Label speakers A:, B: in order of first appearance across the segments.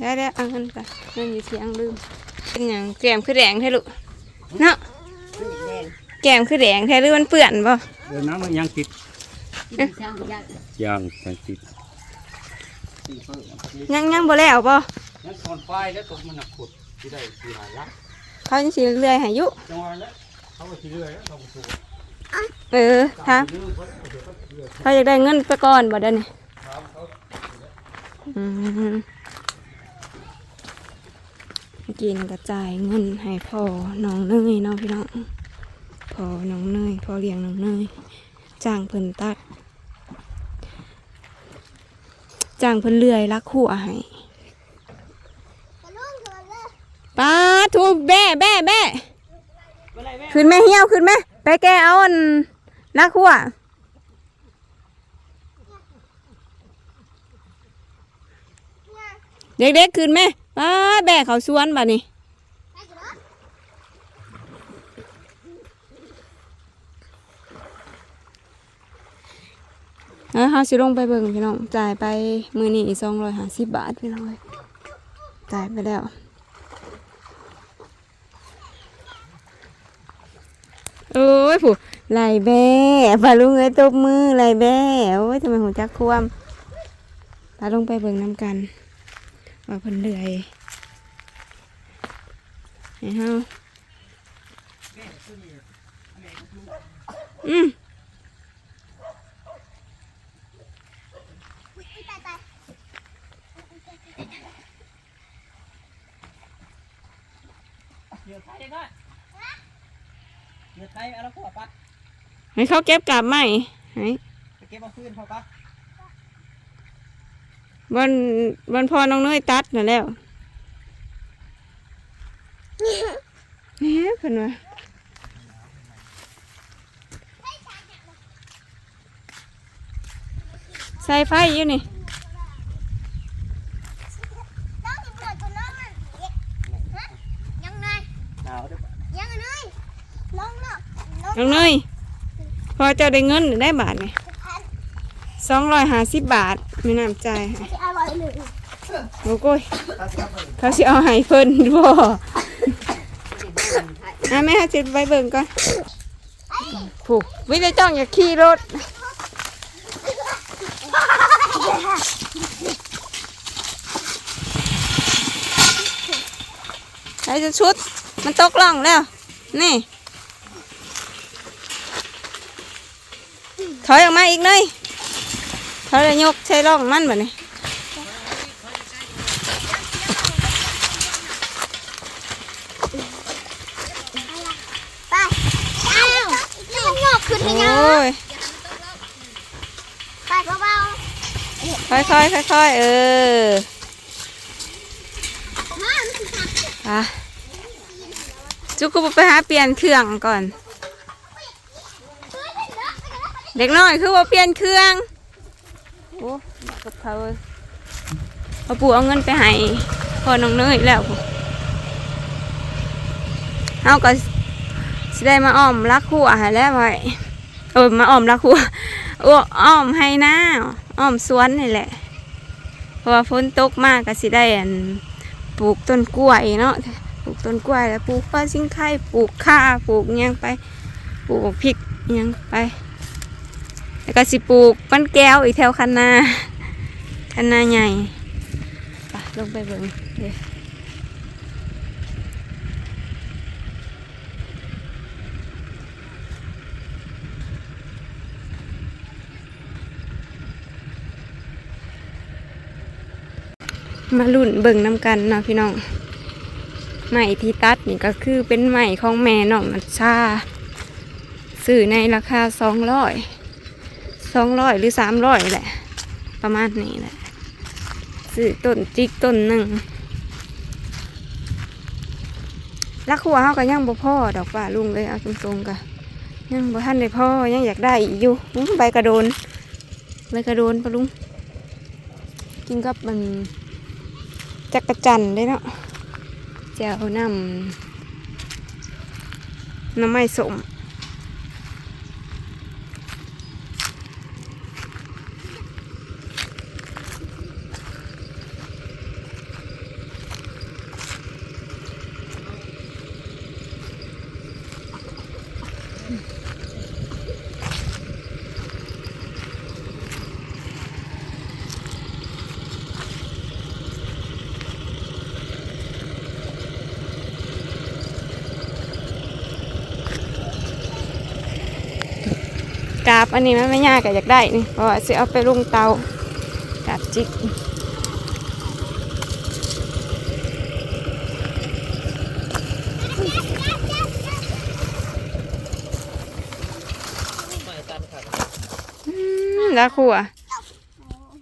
A: ได้ได้เอาเงินก่อนเงินอยู่เสียงลืมเป็นอย่างแก้มคือแดงแท้ลูกเนาะแก้มคือแดงแท้หรือมันเปื่อนบ่
B: เดินน้ำมันยังติด
C: ช่างยัด
B: ยางยังติด
A: ยังยังบ่แล้วบ่
B: ยังคอนไฟแล้วตกมันหนักขุดที่ได้สี่หายลัก
A: เขาจะสิเลื่อยให้อยุ
B: จังหวะแล้วเขาไปที่เรื่อยแล้วเขาไปสู่
A: เออครับเขาอยากได้เงินไปก่อนบ่เด้นี่อืม กินกระจายเงินให้พ่อน้องเนยเนาะพี่น้องพ่อน้องเนยพ่อเลี้ยงน้องเนยจ้างเพิ่นตัดจ้างเพิ่นเลื่อยลักขัวให้ป้าทูแบ่แบ่แบ่ขึ้นแม่เหี่ยวขึ้นแม่ไปแกเอาอันลักขัวเด็กๆขึ้นแม่ ป้าแบ่เขาสวนบ่นี่เออเฮาสิลงไปเบิ่งพี่น้อง จ่ายไปมื้อนี้250บบาทพี่น้องเอ้ยจ่ายไปแล้วโอ้ยผู้ไหลแบ่ปลาลุงเอ้ยตบมือไหลแบ่โอ้ยทำไมหูจักควมปลาลงไปเบิ่งน้ำกันว่าเพิ่นเลื่อย ให้เฮาอืม
C: เดี๋ยวไทยก็เดี๋ยวไทยเอาละพวกปะ
A: ให้เขาเก็บกลับไหมให้
C: ไปเก็บเอาคืนเขาปะ
A: บนบนพอน้องเนยตัดน่ะแล้วเนี่ยเพิ่นว่าใส่ไฟอยู่นี่
C: หนาวด้วยปะ
A: น้องเนยพอเจ้าได้เงินได้บาทไงสองร้อยห้าสิบบาทมีน้ำใจายให้โอ้โก้ยเขาสิเอาให้เพิ่นบ่ อะแม่จะไปเบิ่งก่อนผูกวิได้จ้องอย่าขี่รถไอ้จะชุด มันตกล่องแล้ว นี่ ถอยออกมาอีกเลยถอยแล้วยกใช้ร่องมันแบบนี้ โอ้ยค่อยค่อยค่อยๆค่อยๆเอออะจุกกูไปหาเปลี่ยนเครื่องก่อน เด็กน้อยคือว่าเปลี่ยนเครื่องโอ้กับเขาเอาปู่เอาเงินไปให้พ่อน้องเนยแล้วเฮาก็สิได้มาอ้อมรักคู่อาหารแล้วไว้ เออมาอ้อมรักคู่โอ้ออมให้หน้าอ้อมสวนนี่แหละ เพราะว่าฝนตกมากก็สิได้อันปลูกต้นกล้วยเนาะปลูกต้นกล้วยแล้วปลูกปลาซิงไข่ปลูกข่าปลูกยังไป ปลูกพริกยังไป แล้วก็สิปลูกมันแก้วอีกแถวคันนาคันนาใหญ่ไปลงไปเบิ่งเดี๋ยว มาลุ่นเบิ่งน้ำกันเนาะพี่น้องใหม่ที่ตัดนี่ก็คือเป็นใหม่ของแม่น้องนัชชาซื้อในราคาสองร้อยสองร้อยหรือสามร้อยแหละ ประมาณนี้แหละซื้อต้นจิกต้นหนึ่งลักหัวเขาก็ยังบ่พ่อดอกว่าลุงเลยเอาตรงๆกันยังบ่ท่านได้พ่อยังอยากได้อีกอยู่ใบกระโดนใบกระโดนปะลุงกินกับมัน จักระจันได้เนาะแจวน้ำน้ำไม้สม กาบอันนี้มันไม่ยากก็อยากได้นี่เพราะว่าสิเอาไปลงเตากาบจิก
C: ไม่ตันครับ
A: อืมลาขัว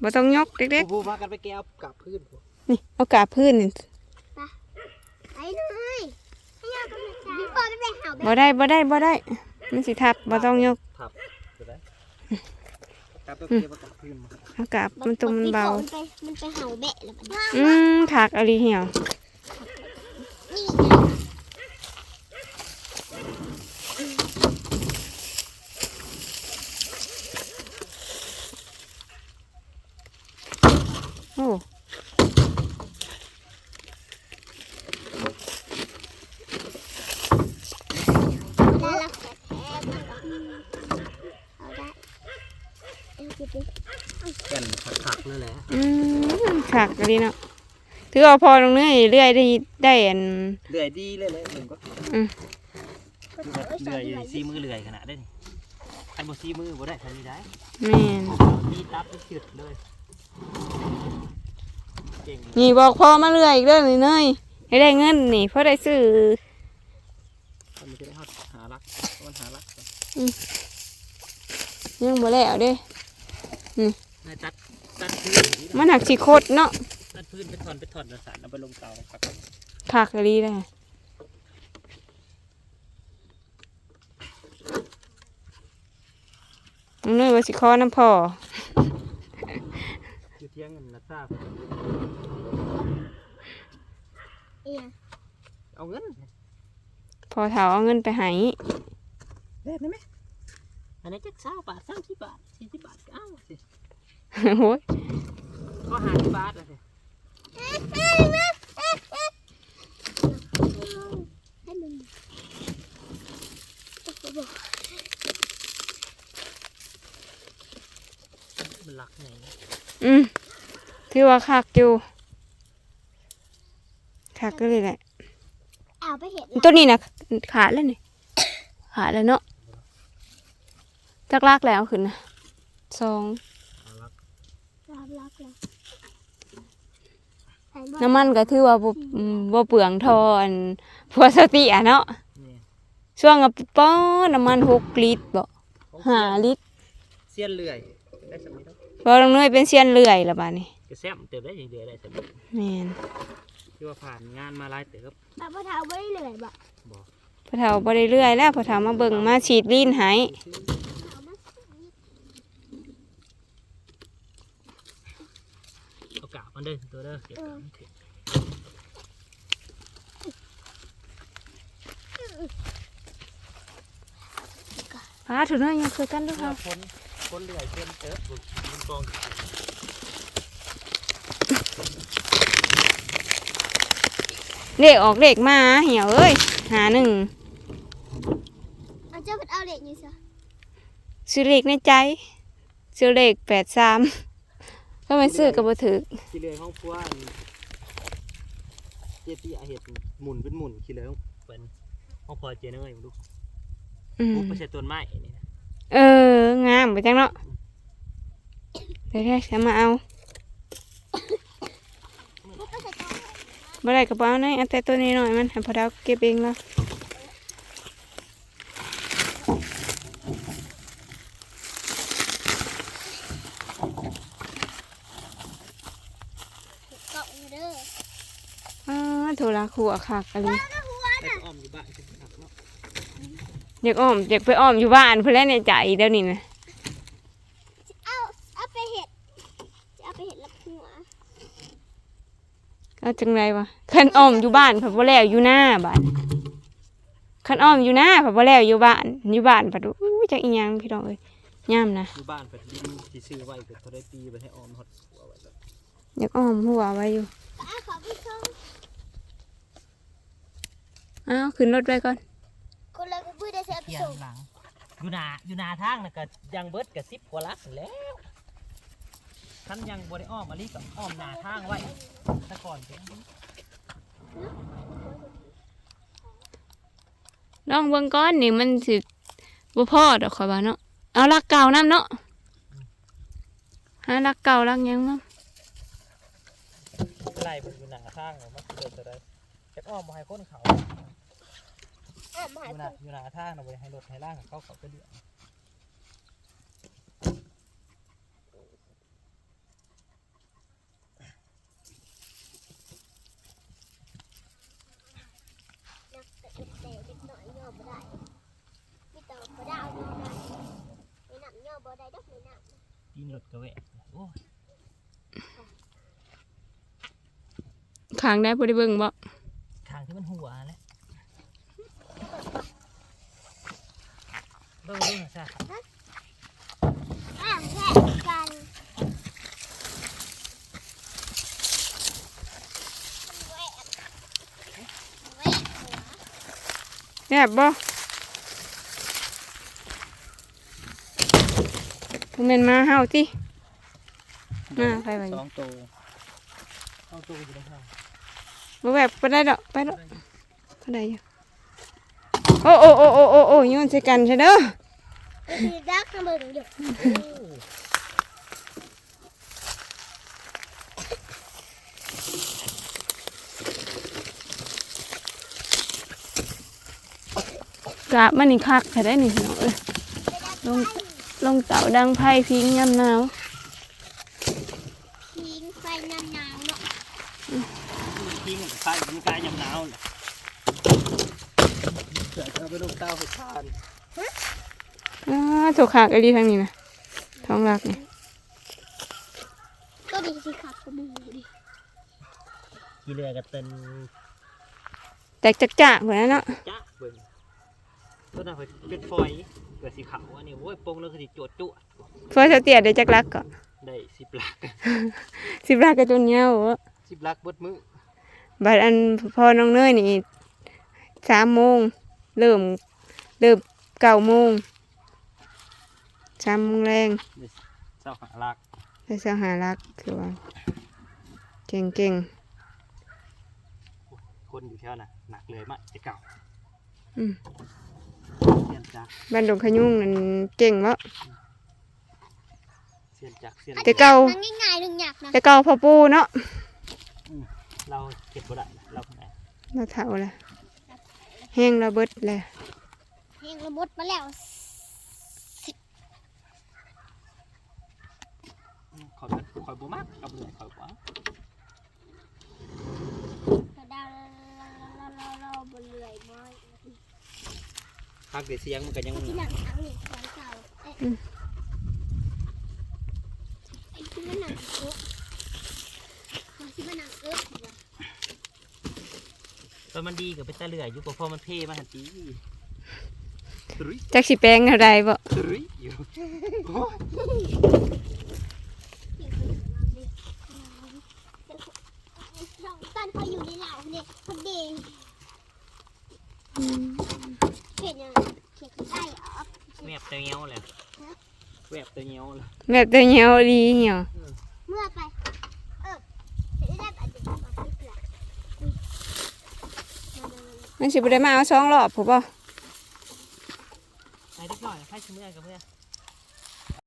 A: บ่ต้องยกเด็ก
C: ผู้พากันไปแก้วกลับพื้น
A: ๆนี่เอากาบพื้นนี่
D: ไอ้เลยให้ยาก็ไม่ใช่พี่ปอไม่ไปหาแบบ
A: บ่ได้บ่ได้บ่ได้ มันสิทับบ่ต้องยก
C: ทับจะได้ กลับไปเก็บกลับพื้นมา
A: เอากาบมันตรงมันเบา
D: มันไปมันไปเห่าแบะแล้วมัน
A: อืมถักอะไรเหี่ยว
D: นี่ไง
A: โอ้
D: ได้ละแผลแผลมันก็เอาได้เอาไปดิ
C: แก่นผักๆนั่นแหละ
A: อืมถัก อะไรเนาะถือเอาพอตรงนี้เรื่อยได้ได้อัน
C: เลื่อยดีเลยเลยหนึ่งก็
A: อืม
C: เลื่อยอยู่ซีมือเลื่อยขนาดได้นี่ใครบ่ซีมือบ่ได้ทำนี้ได้
A: แม่น
C: ดีตับจุดเลยเก่ง
A: นี่บอกพอมาเรื่อยอีกเรื่องนี่เนยให้ได้เงินนี่เพราะได้ซื้อ
C: มันจะได้หารักมันหารัก
A: ยังบ่แล้วเด้
C: นายตัดตัดพื้น
A: มันหักสิโคตรเนาะ
C: ตัด พื้นไปถอนไปถอนสารเอาไปลงเตาครับ
A: ถักอะไรได้น้องเนยว่าสิขอน้ำพอ
C: อยู่เที่ยงเงินนะทราบ
D: เอีย
C: เอาเงิน
A: พอเถาเอาเงินไปให้
C: เด็ดไหมอันนี้จะเศร้าบาทสามสิบบาทสี่สิบบาทก็เอาสิ
A: โอ้ย
C: ก็หาสิบบาทเลยสิ
D: ให้ มึง
C: มันรักไง
A: อืมถือว่าคักอยู่คักก็เลยแหละ
D: เอาไปเห็ด
A: ตัวนี้นะขาดแล้วนี่ขาดแล้วเนาะจักลากแล้วขึ้นนะสอง
D: รับรับแล้ว
A: น้ำมันก็ถือว่าบ่อืมบ่เปลืองทออันพัวสติอะเนาะ
C: นี่
A: ช่วงกับป้อน้ำมันหกลิตรบ่ห้าลิตร
C: เสี้ยนเลื่อยได้สมิธ
A: พอลงเนยเป็นเซียนเลื่อยละบาดนี้
C: กระแซมเติมได้อย่างเดียวได้สมิธ
A: แม่น
C: ที่ว่าผ่านงานมาหลายเติบ
D: แต่พ่อเท้าไม่ได้เหนื่อยบ่
C: บอก
A: พอเฒ่าบ่ได้เลื่อยแล้วพอเฒ่ามาเบิ่งมาฉีดลีนให้
D: เอามา
C: เอากาบ มันเด้อตัวเด้อเก็บกาบมันเถอะ
A: พาถือเนยังคือกันด้วย
C: เมื่
A: ค่ะ
C: อพ้นพ้นเลื่อเส้นเติบบุญกอง
A: เลขออกเลขมาเหี่ยวเอ้ยหาหนึ่ง
D: เอาเจ้าเอาเหล็กนี่ซะ
A: ซื้อเลขในใจซื้อเลขแปดสาม ถ้าไม่ซื้อก็บ่ถือ
C: ขี้เลื่อยห้องพัวอันเจตีอาเห็ดหมุนเป็นหมุนขี้เลื่อยห้องเป็นห้องพลอยเจเนอร์อยู่ลูก
A: อืม
C: ปุ๊บไปใส่ต้นไม้นี่นะ
A: เออ งามไปจังเนาะเดี๋ยวได้จะมาเอา
D: ปุ๊บไปใส่กล่อง
A: บ่ได้กระเป๋าหน่อยเอาแต่ตัวนี้หน่อยมันให้พอดาวเก็บเองแล้ว
D: กล่องเด้อ
A: อ้า โทรครัวคักอะไร
C: แต่ก็อ้อมอยู่บ้านเป็นผักเนาะ
A: อยากอ้อมอยากไปอ้อมอยู่บ้านเพื่อนในใจเดี๋ยวนี้นะ
D: เอาเอาไปเห็ดจะเอาไปเห็ดรับหัว
A: เอาจังไรวะคันอ้อมอยู่บ้านผัดบ่แล้วอยู่หน้าบ้านคันอ้อมอยู่หน้าผัดบ่แล้วอยู่บ้านอยู่บ้านผัดอู้จักอีหยังพี่น้องเอ้ยย่ามนะ
C: อยู่บ้านเป็นดินที่ซื้อไว้เกิดเขาได้ตีไปให้อ้อมหดหัวไว้แบบ
A: อยากอ้อมหัวไว้อยู่
D: เอาขอไปส่ง
A: อ้าวขึ้นรถไปก่อน
D: คนละพูดได้เสียไป
C: เที่ย
D: ส่ง
C: งหลังอยู่นาอยู่นาทางน่ะก็ยังเบิดกับสิบกว่าลักแล้วท่านยังบริอ้อมอะไรก็อ้อมหนาทางไว้แต่ก่อนเป็น
A: ลองเบิ่งก้อนนี่มันสิบ่พอดอกข่อยว่าเนาะเอาลักเก่าน้ำเนาะหาลักเก่าลักหยังเนาะ
C: ไล่มันอยู่หน้าทางน่ะมันสิเดินจะได้จะอ้อมบ่ให้คนเขา
D: อ้าวมา
C: อยู่หน้าอยู่หน้าทางน่ะบ่ให้รถให้ล่างเขาเขาก็เดือด
D: นักแต่แต่เด็กหน่อยย่อบ่ได้มีแต่บ่ได้เอาย่อได้ไม่นำย่อบ่ได้ดอกไม่นำ
C: ตีนรถก็แหวกโอ้ย
A: ขางได้บ่ได้เบิ่งบ่
C: ทางที่มันหัวแหล้ว เบิ่งเบิ่งซะ
D: อ้าวแค่กันแหวกแหวกหัว
A: แซ่บบ่บ่แม่นมาเฮาติมาไปไป
C: สองตัวสองตัวอยู่ในห้าง
A: บ่แบบไปได้ดอ กไปดอกไปได้อยู่โอ้โอ้โอ้โอ้โอ้โอ้โยนใส่กันใช่เด้อ
D: คือดักเบิ่งอยู่
A: กะมันนี่คักแท้ได้นี่พี่น้องเอ้ยลงลงเต่าดังไพ่พิงยามหนาว
D: ทิ้งไฟนานๆเนาะ
C: ทิ้งมันใส่มันกลายยำหนาว เลยเสือเอาไปลูกเต้าให้ทาน
A: อ้าโถขากไอ้ดีทางนี้นะท้องรักนี่
D: ก็ดีสิครับก็มูดิ
C: กีเรือกับเต็น
A: แตกจักจ่าเหมือนนั้นเนาะ
C: จ้าเบิ่งต้นน่ะเป็นฟอยเกิดสีขาวอันนี้โว้ยโปงแล้วคือสิโจดจุ๊
A: เพื่อเสาเตียได้จักรักก็
C: ได้สิบลัก
A: สิบรักกับตัวเนี้ยโอ้
C: สิบลักเบิดมือ
A: บัดอันพอน้องเนยนี่สามโมง เริ่มเริ่มเก้าโมงสามโมงแรง
C: เจ้าหาลัก
A: ได้เสาหารักคือว่าเก่งเก่ง
C: คนอยู่แถวน่ะหนักเลยมากไอ้เก่า
A: ๆอืม
C: เสียนจัก
A: บ้านดงขยุ่งนั่นเก่งวะ
C: เสียนจักเสียน
A: แต่เก่า
D: มันง่ายๆลุงอยากนะ
A: แต่เก่าพ่อปู่เนาะ
C: เราเก็บบ่ได้นะเราคนไหน
A: เราเท่าเลย แห้งเราเบิดเลย
D: เพลงระบดมาแล้ว
C: คอยเป็นคอยบ่มากกับเรือคอยบ่
D: กระดาเราบนเรือยม้อย
C: พักเดี๋ยวเสียงมันก็ยัง
D: ที่หนังทั้งนี่ของเก่าเอ๊ะไอ้ที่มันหนังเอ๊ะของที่มันหนังเอ๊ะ
C: ตอน มันดีกับเป็นตาเรืออยู่กับพอมันเพ่มาหันตีตรุย
A: จักสิแปลงอะไรบ่
C: ตรุยอยู่โอ้ย
D: สองตันเขาอยู่ในเหล่าเนี่ยเขาเด้งเขียนยังเขียนได้ออก
C: แวบตัวเงี้ยวเลยแวบตัวเงี้ยวเลย
A: แบบตัวเหี่ยวดีเหี่ยว
D: เมื่อไป เออเขียนได้แบบเดียวกับที่เปลือก
A: มันสิบได้มาเอาสองรอบผมบ่
C: ไอ้เล็กน้อยไพ่ชิมเมื่อกับเมื่อ